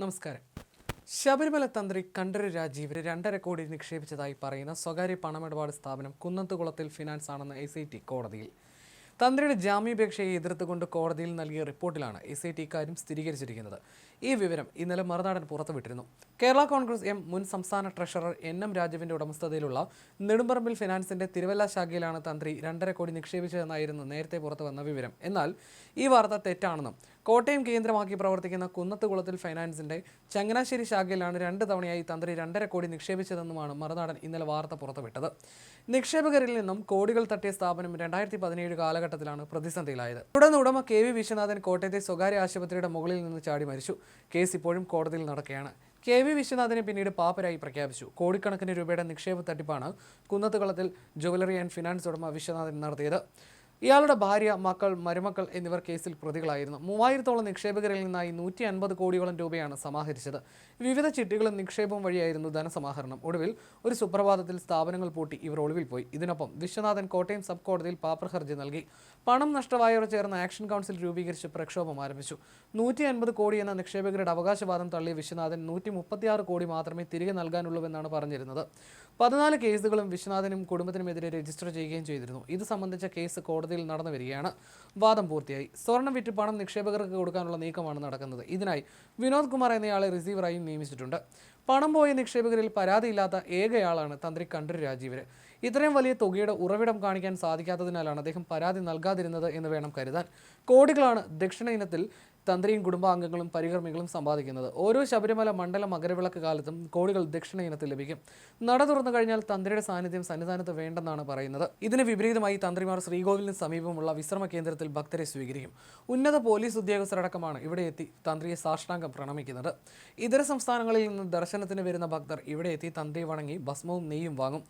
നമസ്കാരം. ശബരിമല തന്ത്രി കണ്ഠര് രാജീവ് രണ്ടര കോടി നിക്ഷേപിച്ചതായി പറയുന്ന സ്വകാര്യ പണമിടപാട് സ്ഥാപനം കുന്നത്തുകുളത്തിൽ ഫിനാൻസ് ആണെന്ന് എസ് കോടതിയിൽ. തന്ത്രിയുടെ ജാമ്യാപേക്ഷയെ എതിർത്തുകൊണ്ട് കോടതിയിൽ നൽകിയ റിപ്പോർട്ടിലാണ് എസ് ഐ ടി ഇക്കാര്യം സ്ഥിരീകരിച്ചിരിക്കുന്നത്. ഈ വിവരം ഇന്നലെ മറുനാടൻ പുറത്തുവിട്ടിരുന്നു. കേരള കോൺഗ്രസ് എം മുൻ സംസ്ഥാന ട്രഷറർ എൻ എം രാജുവിന്റെ ഉടമസ്ഥതയിലുള്ള നെടുമ്പറമ്പിൽ ഫിനാൻസിന്റെ തിരുവല്ല ശാഖയിലാണ് തന്ത്രി രണ്ടര കോടി നിക്ഷേപിച്ചതെന്നായിരുന്നു നേരത്തെ പുറത്തു വന്ന വിവരം. എന്നാൽ ഈ വാർത്ത തെറ്റാണെന്നും കോട്ടയം കേന്ദ്രമാക്കി പ്രവർത്തിക്കുന്ന കുന്നത്തുകുളത്തിൽ ഫൈനാൻസിന്റെ ചങ്ങനാശ്ശേരി ശാഖയിലാണ് രണ്ട് തവണയായി തന്ത്രി രണ്ടര കോടി നിക്ഷേപിച്ചതെന്നുമാണ് മറുനാടൻ ഇന്നലെ വാർത്ത പുറത്തുവിട്ടത്. നിക്ഷേപകരിൽ നിന്നും കോടികൾ തട്ടിയ സ്ഥാപനം രണ്ടായിരത്തി പതിനേഴ് കാലഘട്ടത്തിലാണ് പ്രതിസന്ധിയിലായത്. തുടർന്ന് ഉടമ കെ വി വിശ്വനാഥൻ കോട്ടയത്തെ സ്വകാര്യ ആശുപത്രിയുടെ മുകളിൽ നിന്ന് ചാടി മരിച്ചു. കേസ് ഇപ്പോഴും കോടതിയിൽ നടക്കുകയാണ്. കെ വി വിശ്വനാഥിനെ പിന്നീട് പാപ്പരായി പ്രഖ്യാപിച്ചു. കോടിക്കണക്കിന് രൂപയുടെ നിക്ഷേപ തട്ടിപ്പാണ് കുന്നത്തുകുളത്തിൽ ജുവലറി ആൻഡ് ഫിനാൻസ് ഉടമ വിശ്വനാഥൻ നടത്തിയത്. ഇയാളുടെ ഭാര്യ മക്കൾ മരുമക്കൾ എന്നിവർ കേസിൽ പ്രതികളായിരുന്നു. മൂവായിരത്തോളം നിക്ഷേപകരിൽ നിന്നായി നൂറ്റി അൻപത് കോടിയോളം രൂപയാണ് സമാഹരിച്ചത്. വിവിധ ചിട്ടികളും നിക്ഷേപവും വഴിയായിരുന്നു ധനസമാഹരണം. ഒടുവിൽ ഒരു സുപ്രഭാതത്തിൽ സ്ഥാപനങ്ങൾ പൂട്ടി ഇവർ ഒളിവിൽ പോയി. ഇതിനൊപ്പം വിശ്വനാഥൻ കോട്ടയം സബ് കോടതിയിൽ പാപ്പർ ഹർജി നൽകി. പണം നഷ്ടമായവർ ചേർന്ന് ആക്ഷൻ കൗൺസിൽ രൂപീകരിച്ച് പ്രക്ഷോഭം ആരംഭിച്ചു. നൂറ്റി അൻപത് കോടി എന്ന നിക്ഷേപകരുടെ അവകാശവാദം തള്ളിയ വിശ്വനാഥൻ നൂറ്റി മുപ്പത്തിയാറ് കോടി മാത്രമേ തിരികെ നൽകാനുള്ളൂവെന്നാണ് പറഞ്ഞിരുന്നത്. പതിനാല് കേസുകളും വിശ്വനാഥനും കുടുംബത്തിനുമെതിരെ രജിസ്റ്റർ ചെയ്യുകയും ചെയ്തിരുന്നു. ഇത് സംബന്ധിച്ച കേസ് കോടതിയിൽ നടന്നു വരികയാണ്. വാദം പൂർത്തിയായി. സ്വർണം വിറ്റ് പണം നിക്ഷേപകർക്ക് കൊടുക്കാനുള്ള നീക്കമാണ് നടക്കുന്നത്. ഇതിനായി വിനോദ് കുമാർ എന്നയാളെ റിസീവറായി നിയമിച്ചിട്ടുണ്ട്. പണം പോയ നിക്ഷേപകരിൽ പരാതിയില്ലാത്ത ഏകയാളാണ് തന്ത്രി കണ്ടൂർ രാജീവര്. ഇത്രയും വലിയ തുകയുടെ ഉറവിടം കാണിക്കാൻ സാധിക്കാത്തതിനാലാണ് അദ്ദേഹം പരാതി നൽകാതിരുന്നത് എന്ന് വേണം കരുതാൻ. കോടികളാണ് ദക്ഷിണ ഇനത്തിൽ തന്ത്രിയും കുടുംബാംഗങ്ങളും പരികർമ്മികളും സമ്പാദിക്കുന്നത്. ഓരോ ശബരിമല മണ്ഡല മകരവിളക്ക് കാലത്തും കോടികൾ ദക്ഷിണ ഇനത്തിൽ ലഭിക്കും. നട തുറന്നു കഴിഞ്ഞാൽ തന്ത്രിയുടെ സാന്നിധ്യം സന്നിധാനത്ത് വേണ്ടെന്നാണ് പറയുന്നത്. ഇതിന് വിപരീതമായി തന്ത്രിമാർ ശ്രീകോവിലിന് സമീപമുള്ള വിശ്രമ കേന്ദ്രത്തിൽ ഭക്തരെ സ്വീകരിക്കും. ഉന്നത പോലീസ് ഉദ്യോഗസ്ഥരടക്കമാണ് ഇവിടെ എത്തി തന്ത്രിയെ സാഷ്ടാംഗം പ്രണമിക്കുന്നത്. ഇതര സംസ്ഥാനങ്ങളിൽ നിന്ന് ദർശനത്തിന് വരുന്ന ഭക്തർ ഇവിടെ എത്തി തന്ത്രി വണങ്ങി ഭസ്മവും നെയ്യും വാങ്ങും.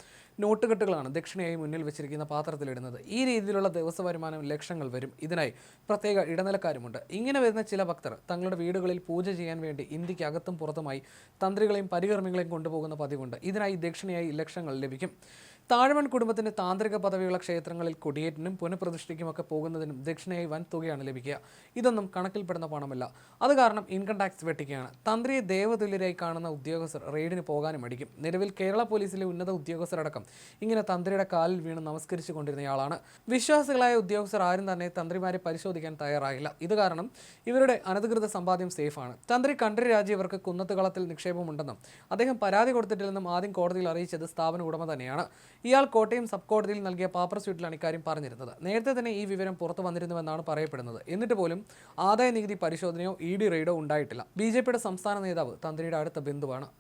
നോട്ടുകെട്ടുകളാണ് ദക്ഷിണയായി മുന്നിൽ വെച്ചിരിക്കുന്ന പാത്രത്തിലിടുന്നത്. ഈ രീതിയിലുള്ള ദിവസ വരുമാനം ലക്ഷങ്ങൾ വരും. ഇതിനായി പ്രത്യേക ഇടനിലക്കാരുമുണ്ട്. ഇങ്ങനെ വരുന്ന ചില ഭക്തർ തങ്ങളുടെ വീടുകളിൽ പൂജ ചെയ്യാൻ വേണ്ടി ഇന്ത്യയ്ക്ക് അകത്തും പുറത്തുമായി തന്ത്രികളെയും പരികർമ്മികളെയും കൊണ്ടുപോകുന്ന പതിവുണ്ട്. ഇതിനായി ദക്ഷിണയായി ലക്ഷങ്ങൾ ലഭിക്കും. താഴ്മൺ കുടുംബത്തിന്റെ താന്ത്രിക പദവിയുള്ള ക്ഷേത്രങ്ങളിൽ കൊടിയേറ്റിനും പുനഃപ്രതിഷ്ഠയ്ക്കുമൊക്കെ പോകുന്നതിനും ദക്ഷിണയായി വൻ തുകയാണ് ലഭിക്കുക. ഇതൊന്നും കണക്കിൽപ്പെടുന്ന പണമല്ല. അത് കാരണം ഇൻകം ടാക്സ് വെട്ടിക്കുകയാണ്. തന്ത്രിയെ ദേവതുല്യരായി കാണുന്ന ഉദ്യോഗസ്ഥർ റെയ്ഡിന് പോകാനും അടിക്കും നിലവിൽ കേരള പോലീസിലെ ഉന്നത ഉദ്യോഗസ്ഥരടക്കം ഇങ്ങനെ തന്ത്രിയുടെ കാലിൽ വീണ് നമസ്കരിച്ചു കൊണ്ടിരുന്നയാളാണ്. വിശ്വാസികളായ ഉദ്യോഗസ്ഥർ ആരും തന്നെ തന്ത്രിമാരെ പരിശോധിക്കാൻ തയ്യാറായില്ല. ഇത് കാരണം ഇവരുടെ അനധികൃത സമ്പാദ്യം സേഫാണ്. തന്ത്രി കണ്ഠര് രാജി ഇവർക്ക് കുന്നത്തുകളത്തിൽ നിക്ഷേപമുണ്ടെന്നും അദ്ദേഹം പരാതി കൊടുത്തിട്ടില്ലെന്നും ആദ്യം കോടതിയിൽ അറിയിച്ചത് സ്ഥാപന ഉടമ തന്നെയാണ്. ഇയാൾ കോട്ടയം സബ് കോടതിയിൽ നൽകിയ പാപ്പർ സ്വീറ്റിലാണ് ഇക്കാര്യം പറഞ്ഞിരുന്നത്. നേരത്തെ തന്നെ ഈ വിവരം പുറത്തു വന്നിരുന്നുവെന്നാണ് പറയപ്പെടുന്നത്. എന്നിട്ട് പോലും ആദായ നികുതി പരിശോധനയോ ഇ ഡി റെയ്ഡോ ഉണ്ടായിട്ടില്ല. ബി സംസ്ഥാന നേതാവ് തന്ത്രിയുടെ അടുത്ത ബന്ധുവാണ്.